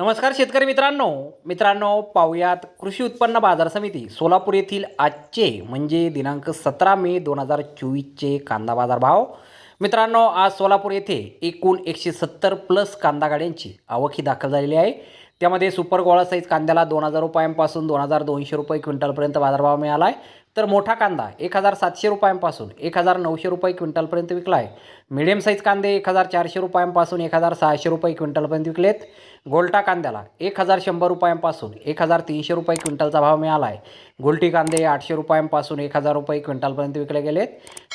नमस्कार शेतकरी मित्रांनो. मित्रांनो पाहुयात कृषी उत्पन्न बाजार समिती सोलापूर येथील आजचे म्हणजे दिनांक सतरा मे दोन हजार चोवीसचे कांदा बाजार भाव मित्रांनो आज सोलापूर येथे एकूण एकशे सत्तर प्लस कांदा गाड्यांची आवक ही दाखल झालेली आहे. त्यामध्ये सुपर गोळा साईज कांद्याला दोन हजार रुपयांपासून दोन हजार दोनशे रुपये क्विंटलपर्यंत बाजारभाव मिळाला आहे. तर मोठा कांदा एक हजार सातशे रुपयांपासून एक हजार नऊशे रुपये क्विंटलपर्यंत विकला आहे मिडियम साईज कांदे एक हजार चारशे रुपयांपासून एक हजार सहाशे रुपये क्विंटलपर्यंत विकलेत. गोलटा कांद्याला एक हजार शंभर रुपयांपासून एक हजार तीनशे रुपये क्विंटलचा भाव मिळाला आहे गुलटी कांदे आठशे रुपयांपासून एक हजार रुपये क्विंटलपर्यंत विकले गेलेत.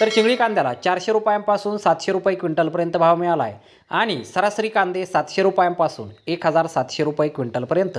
तर चिंगळी कांद्याला चारशे रुपयांपासून सातशे रुपये क्विंटलपर्यंत भाव मिळाला आहे आणि सरासरी कांदे सातशे रुपयांपासून एक हजार सातशे रुपये क्विंटलपर्यंत.